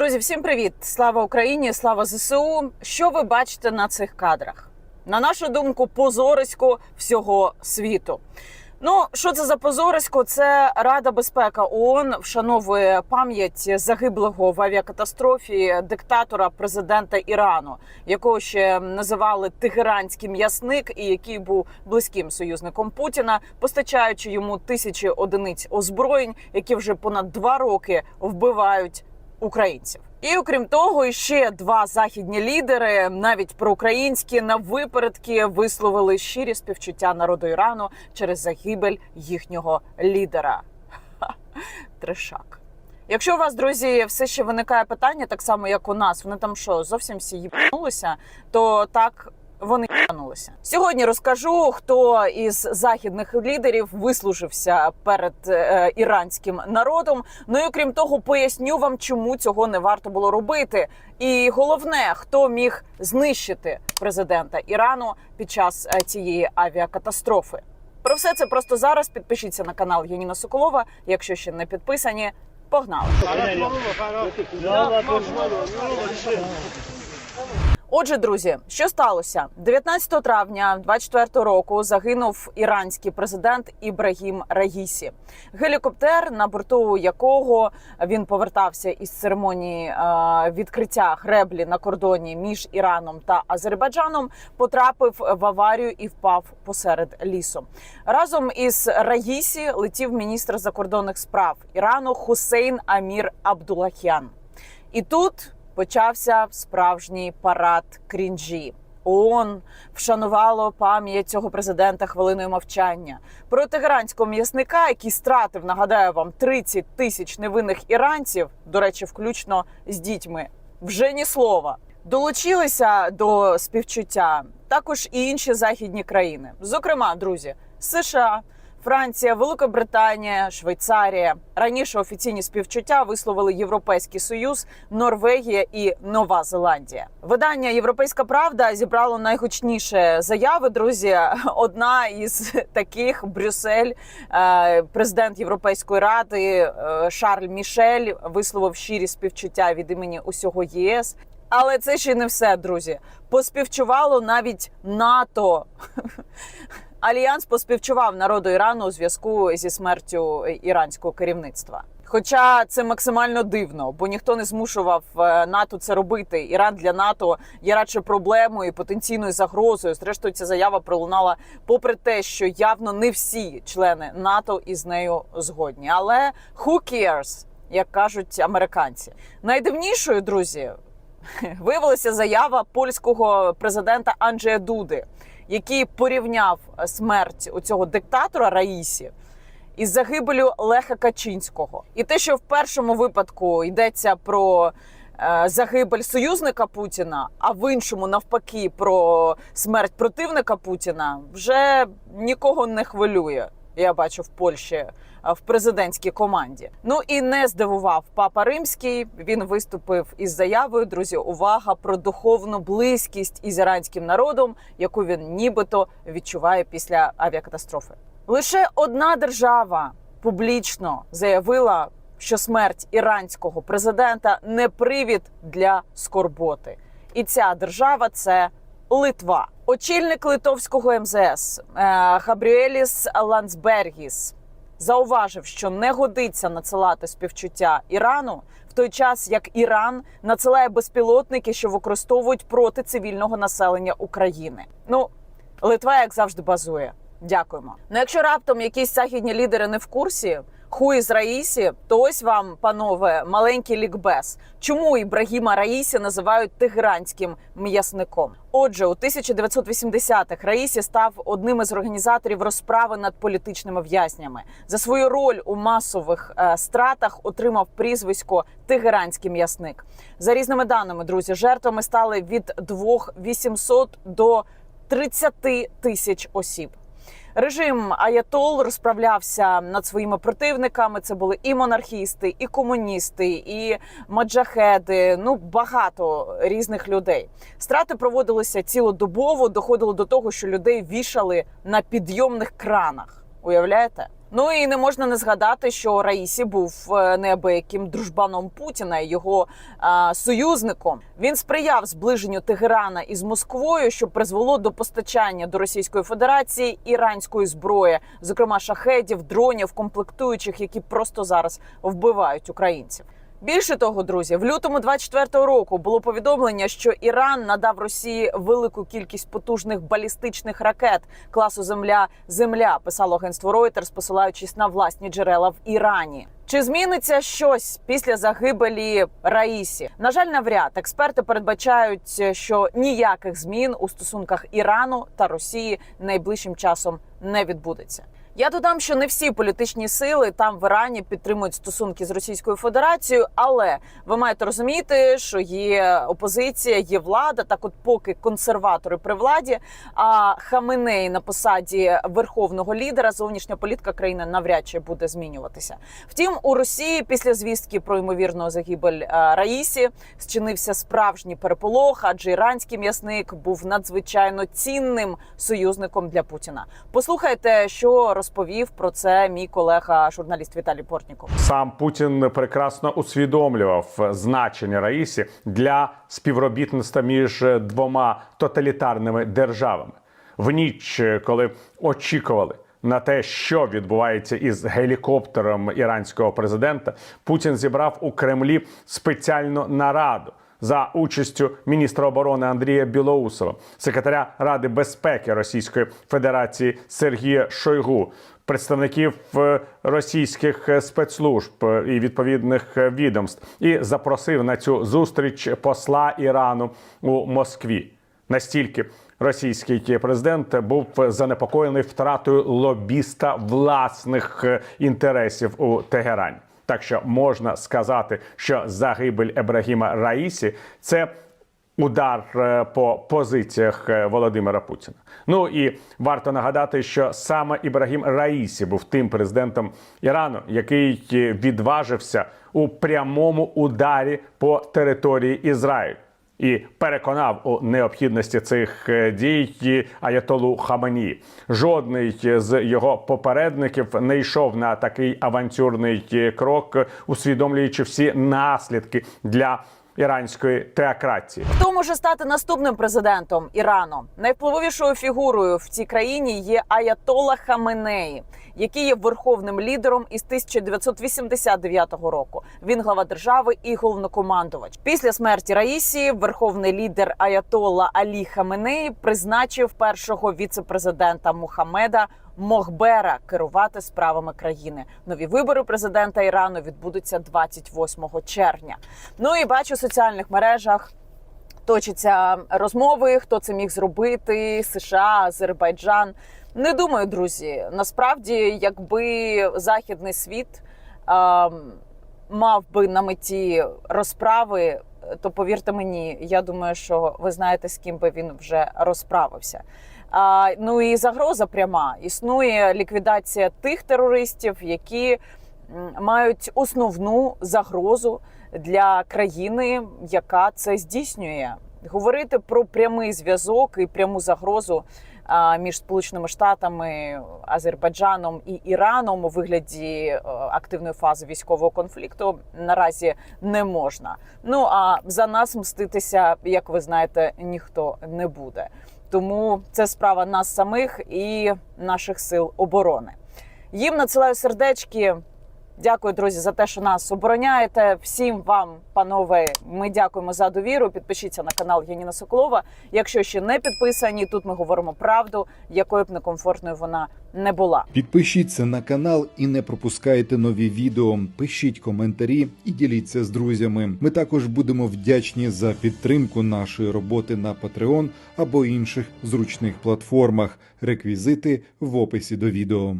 друзі, всім привіт! Слава Україні! Слава ЗСУ! Що ви бачите на цих кадрах? На нашу думку, позорисько всього світу. Ну, що це за позорисько? Це Рада безпеки ООН вшановує пам'ять загиблого в авіакатастрофі диктатора президента Ірану, якого ще називали Тегеранський м'ясник, і який був близьким союзником Путіна, постачаючи йому тисячі одиниць озброєнь, які вже понад два роки вбивають українців. І окрім того, ще два західні лідери, навіть проукраїнські, на випередки висловили щирі співчуття народу Ірану через загибель їхнього лідера. Ха, Трешак. Якщо у вас, друзі, все ще виникає питання, так само як у нас, вони там що зовсім всі їбанулися, то так вони їбанулися. Сьогодні розкажу, хто із західних лідерів вислужився перед е, іранським народом. Ну і окрім того, поясню вам, чому цього не варто було робити. І головне, хто міг знищити президента Ірану під час е, цієї авіакатастрофи. Про все це просто зараз. Підпишіться на канал Яніна Соколова, якщо ще не підписані. Погнали! Отже, друзі, що сталося 19 травня 24 року. Загинув іранський президент Ібрагім Раїсі. Гелікоптер, на борту якого він повертався із церемонії е, відкриття греблі на кордоні між Іраном та Азербайджаном, потрапив в аварію і впав посеред лісу. Разом із Раїсі летів міністр закордонних справ Ірану Хусейн Амір Абдулахян. І тут почався справжній парад крінжі. ООН вшанувало пам'ять цього президента хвилиною мовчання. Про тегеранського м'ясника, який стратив, нагадаю вам, 30 тисяч невинних іранців, до речі, включно з дітьми, вже ні слова. Долучилися до співчуття також і інші західні країни, зокрема, друзі, США. Франція, Велика Британія, Швейцарія раніше офіційні співчуття висловили Європейський Союз, Норвегія і Нова Зеландія. Видання Європейська Правда зібрало найгучніше заяви. Друзі, одна із таких Брюссель, е, президент Європейської ради е, Шарль Мішель висловив щирі співчуття від імені усього ЄС. Але це ще не все, друзі. Поспівчувало навіть НАТО. Альянс поспівчував народу Ірану у зв'язку зі смертю іранського керівництва. Хоча це максимально дивно, бо ніхто не змушував е, НАТО це робити. Іран для НАТО є радше проблемою і потенційною загрозою. Зрештою, ця заява пролунала, попри те, що явно не всі члени НАТО із нею згодні. Але who cares, як кажуть американці, найдивнішою, друзі, виявилася заява польського президента Анджея Дуди який порівняв смерть у цього диктатора Раїсі із загибелю Леха Качинського, і те, що в першому випадку йдеться про е, загибель союзника Путіна, а в іншому навпаки про смерть противника Путіна, вже нікого не хвилює. Я бачу в Польщі е, в президентській команді. Ну і не здивував папа римський. Він виступив із заявою. Друзі, увага про духовну близькість із іранським народом, яку він нібито відчуває після авіакатастрофи. Лише одна держава публічно заявила, що смерть іранського президента не привід для скорботи, і ця держава це Литва. Очільник литовського МЗС е, Габріеліс Ландсбергіс зауважив, що не годиться надсилати співчуття Ірану в той час, як Іран надсилає безпілотники, що використовують проти цивільного населення України. Ну Литва, як завжди, базує. Дякуємо. Ну, якщо раптом якісь західні лідери не в курсі. Хуй з Раїсі, то ось вам, панове, маленький лікбез. Чому Ібрагіма Раїсі називають тигранським м'ясником? Отже, у 1980-х Раїсі став одним із організаторів розправи над політичними в'язнями. За свою роль у масових е, стратах отримав прізвисько Тигеранський м'ясник. За різними даними, друзі, жертвами стали від 2800 до 30 тисяч осіб. Режим Аятол розправлявся над своїми противниками. Це були і монархісти, і комуністи, і маджахеди. Ну багато різних людей. Страти проводилися цілодобово. Доходило до того, що людей вішали на підйомних кранах. Уявляєте? Ну і не можна не згадати, що Раїсі був е, неабияким дружбаном Путіна, його а, союзником. Він сприяв зближенню Тегерана із Москвою, що призвело до постачання до Російської Федерації іранської зброї, зокрема шахедів, дронів, комплектуючих, які просто зараз вбивають українців. Більше того, друзі, в лютому 24-го року було повідомлення, що Іран надав Росії велику кількість потужних балістичних ракет класу Земля Земля. Писало агентство Reuters, посилаючись на власні джерела в Ірані. Чи зміниться щось після загибелі Раїсі? На жаль, навряд експерти передбачають, що ніяких змін у стосунках Ірану та Росії найближчим часом не відбудеться. Я додам, що не всі політичні сили там в Ірані підтримують стосунки з Російською Федерацією, але ви маєте розуміти, що є опозиція, є влада. Так, от поки консерватори при владі, а Хаменей на посаді верховного лідера, зовнішня політика країни навряд чи буде змінюватися. Втім, у Росії після звістки про ймовірну загибель е, Раїсі зчинився справжній переполох, адже іранський м'ясник був надзвичайно цінним союзником для Путіна. Послухайте, що розповів про це мій колега, журналіст Віталій Портніков. Сам Путін прекрасно усвідомлював значення Раїсі для співробітництва між двома тоталітарними державами в ніч, коли очікували. На те, що відбувається із гелікоптером іранського президента, Путін зібрав у Кремлі спеціальну нараду за участю міністра оборони Андрія Білоусова, секретаря Ради безпеки Російської Федерації Сергія Шойгу, представників е, російських е, спецслужб е, і відповідних відомств, і запросив на цю зустріч посла Ірану у Москві. Настільки російський президент був занепокоєний втратою лобіста власних інтересів у Тегерані. Так що можна сказати, що загибель Ебрагіма Раїсі це удар е, по позиціях е, Володимира Путіна. Ну і варто нагадати, що саме Ібрагім Раїсі був тим президентом Ірану, який е, відважився у прямому ударі по території Ізраїлю. І переконав у необхідності цих е, дій Аятолу Хамані. Жодний з його попередників не йшов на такий авантюрний е, крок, усвідомлюючи всі наслідки для іранської теократії. Хто може стати наступним президентом Ірану? Найвпливовішою фігурою в цій країні є Аятола Хаменеї, який є верховним лідером із 1989 року. Він глава держави і головнокомандувач. Після смерті Раїсі верховний лідер Аятолла Алі Хаменеї призначив першого віцепрезидента Мухаммеда Мохбера керувати справами країни. Нові вибори президента Ірану відбудуться 28 червня. Ну і бачу в соціальних мережах. Точаться розмови, хто це міг зробити, США, Азербайджан. Не думаю, друзі. Насправді, якби західний світ е, мав би на меті розправи, то повірте мені, я думаю, що ви знаєте, з ким би він вже розправився. А, ну і загроза пряма існує ліквідація тих терористів, які мають основну загрозу для країни, яка це здійснює. Говорити про прямий зв'язок і пряму загрозу між Сполученими Штатами, Азербайджаном і Іраном у вигляді е, активної фази військового конфлікту наразі не можна. Ну а за нас мститися, як ви знаєте, ніхто не буде. Тому це справа нас самих і наших сил оборони. Їм надсилаю сердечки. Дякую, друзі, за те, що нас обороняєте. Всім вам, панове, ми дякуємо за довіру. Підпишіться на канал Яніна Соколова. Якщо ще не підписані, тут ми говоримо правду, якою б некомфортною вона не була. Підпишіться на канал і не пропускайте нові відео. Пишіть коментарі і діліться з друзями. Ми також будемо вдячні за підтримку нашої роботи на Patreon або інших зручних платформах. Реквізити в описі до відео.